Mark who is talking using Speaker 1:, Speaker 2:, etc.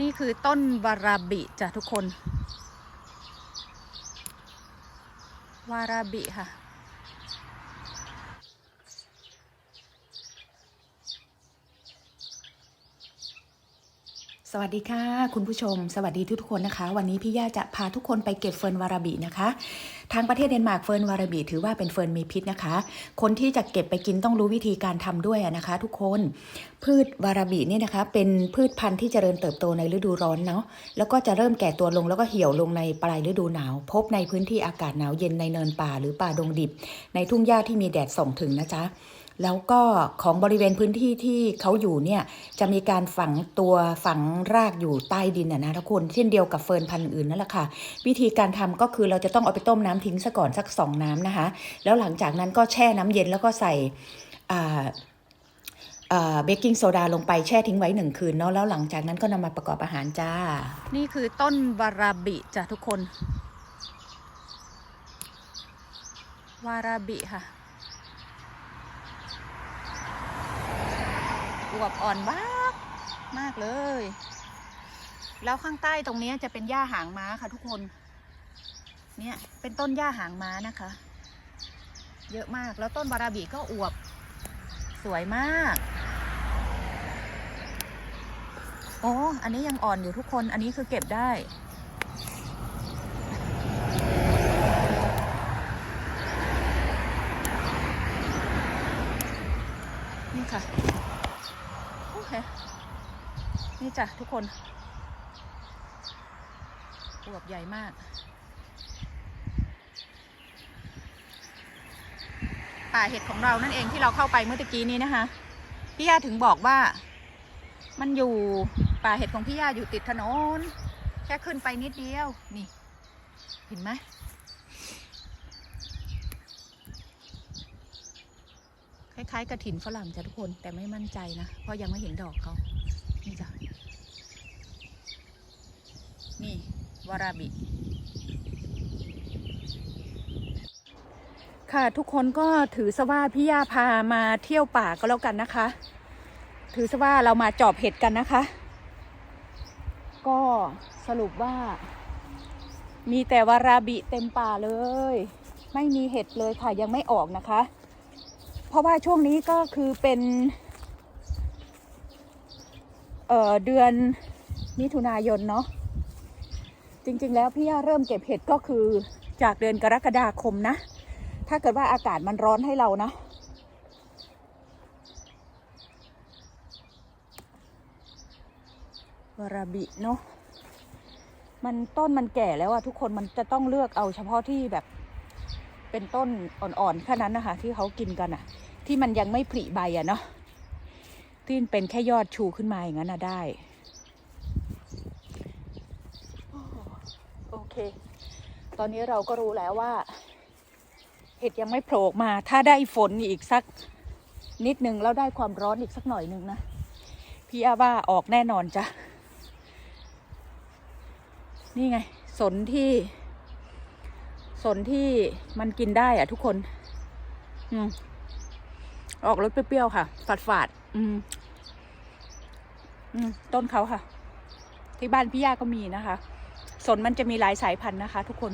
Speaker 1: นี่คือต้นวาราบิจ้ะทุกคน วาราบิค่ะ
Speaker 2: สวัสดีค่ะ คุณผู้ชม สวัสดีทุกๆคนนะคะ วันนี้พี่ย่าจะพาทุกคนไปเก็บเฟิร์นวาราบินะคะ ทางประเทศเดนมาร์กเฟิร์นวาราบิถือว่าเป็นเฟิร์นมีพิษนะคะ คนที่จะเก็บไปกินต้องรู้วิธีการทำด้วยนะคะ ทุกคนพืชวาราบิเนี่ยนะคะ เป็นพืชพันธุ์ที่เจริญเติบโตในฤดูร้อนเนาะแล้วก็จะเริ่มแก่ตัวลงแล้วก็เหี่ยวลงในปลายฤดูหนาว พบในพื้นที่อากาศหนาวเย็นในเนินป่าหรือป่าดงดิบ ในทุ่งหญ้าที่มีแดดส่องถึงนะจ๊ะ แล้วก็ของบริเวณพื้นที่ที่เขาอยู่เนี่ยจะมีการฝังตัวฝังรากอยู่ใต้ดินนะนะทุกคนเช่นเดียวกับเฟิร์นพันธุ์อื่นนั่นแหละค่ะ วิธีการทำก็คือเราจะต้องเอาไปต้มน้ำทิ้งซะก่อนสักสองน้ำนะคะ แล้วหลังจากนั้นก็แช่น้ำเย็นแล้วก็ใส่เบกกิ้งโซดาลงไปแช่ทิ้งไว้หนึ่งคืนเนาะแล้วหลังจากนั้นก็นำมาประกอบอาหารจ้า
Speaker 1: นี่คือต้นวาราบิจ้ะทุกคน วาราบิค่ะ วบอ่อนมากมากเลย แล้วข้างใต้ตรงนี้จะเป็นหญ้าหางม้าค่ะทุกคน เนี่ยเป็นต้นหญ้าหางม้านะคะ เยอะมากแล้วต้นวาราบิก็อวบ สวยมากโอ้อันนี้ยังอ่อนอยู่ทุกคน อันนี้คือเก็บได้ นี่ค่ะ เคนี่จ้ะทุกคนอวบใหญ่มาก ป่าเห็ดของเรานั่นเองที่เราเข้าไปเมื่อตะกี้นี้นะคะ พี่ย่าถึงบอกว่า มันอยู่ป่าเห็ดของพี่ย่าอยู่ติดถนน แค่ขึ้นไปนิดเดียว นี่ เห็นไหม ล้ายๆกระถินฝรั่งจ้ะทุกคนแต่ไม่มั่นใจนะ เพราะยังไม่เห็นดอกเขานี่จ้ะนี่วาราบิ ค่ะทุกคนก็ถือซะว่าพี่ย่าพามาเที่ยวป่าก็แล้วกันนะคะ ถือซะว่าเรามาจอบเห็ดกันนะคะ ก็สรุปว่า มีแต่วาราบิเต็มป่าเลย ไม่มีเห็ดเลยค่ะยังไม่ออกนะคะ เพราะว่าช่วงนี้ก็คือเป็นเเดือนมิถุนายนเนาะจริง ๆ แล้วพี่ย่าเริ่มเก็บเห็ดก็คือจากเดือนกรกฎาคมนะ ถ้าเกิดว่าอากาศมันร้อนให้เรานะวาราบิเนาะมันต้นมันแก่แล้วอะทุกคนมันจะต้องเลือกเอาเฉพาะที่แบบ เป็นต้นอ่อนๆแค่นั้นนะคะ ที่เขากินกันอะที่มันยังไม่ผลิใบอะเนาะที่เป็นแค่ยอดชูขึ้นมาอย่างนั้นนะได้โอเค ตอนนี้เราก็รู้แล้วว่า เห็ดยังไม่โผล่ออกมา ถ้าได้ฝนอีกสักนิดนึงแล้วได้ความร้อนอีกสักหน่อยหนึ่งนะพี่อาว่าออกแน่นอนจ้ะ นี่ไง สนที่ สนที่มันกินได้อะทุกคน อืมออกรสเปรี้ยวๆค่ะ ฝาดฝาดๆอืม อืม ต้นเขาค่ะ ที่บ้านพี่ย่าก็มีนะคะ สนมันจะมีหลายสายพันธุ์นะคะ ทุกคน